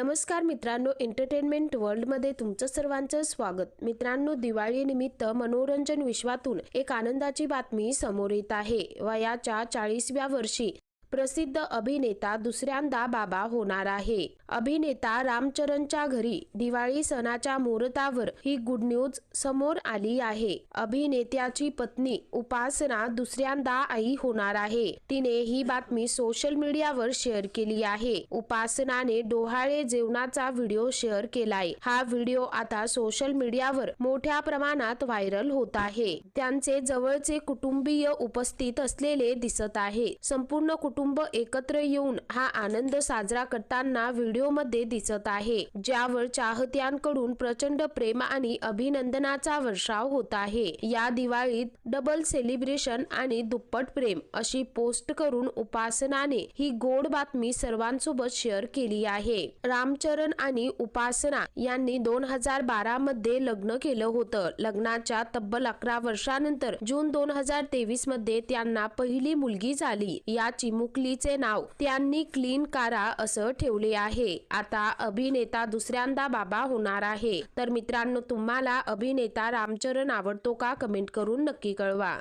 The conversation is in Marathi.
नमस्कार मित्रांनो एंटरटेनमेंट वर्ल्डमध्ये तुमचं सर्वांचं स्वागत. मित्रांनो दिवाळीनिमित्त मनोरंजन विश्वातून एक आनंदाची बातमी समोर येत आहे. वयाच्या चाळीसव्या वर्षी प्रसिद्ध अभिनेता दुसऱ्यांदा बाबा होणार आहे. अभिनेता रामचरणच्या घरी दिवाळी सणाच्या मुहूर्तावर ही गुड न्यूज समोर आली आहे. अभिनेत्याची पत्नी उपासना दुसऱ्यांदा आई होणार आहे. तिने ही बातमी सोशल मीडियावर शेअर केली आहे. उपासनाने डोहाळे जेवणाचा व्हिडिओ शेअर केलाय. हा व्हिडिओ आता सोशल मीडियावर मोठ्या प्रमाणात व्हायरल होत आहे. त्यांचे जवळचे कुटुंबीय उपस्थित असलेले दिसत आहे. संपूर्ण कुटुंब कुटुंब एकत्र येऊन हा आनंद साजरा करताना व्हिडिओमध्ये दिसत आहे ज्यावर चाहत्यांकडून प्रचंड प्रेम आणि अभिनंदनाचा वर्षाव होत आहे. या दिवाळीत डबल सेलिब्रेशन आणि दुप्पट प्रेम अशी पोस्ट करून उपासनाने ही गोड बातमी सर्वांसोबत शेअर केली आहे. रामचरण आणि उपासना यांनी दोन हजार बारा मध्ये लग्न केलं होतं. लग्नाच्या तब्बल अकरा वर्षानंतर जून दोन हजार तेवीसमध्ये त्यांना पहिली मुलगी झाली. या चिमुकलीचे नाव. त्यांनी क्लीन कारा असं ठेवले आहे. आता अभिनेता दुसऱ्यांदा बाबा होणार आहे. तर मित्रांनो तुम्हाला अभिनेता रामचरण आवडतो का? कमेंट करून नक्की कळवा.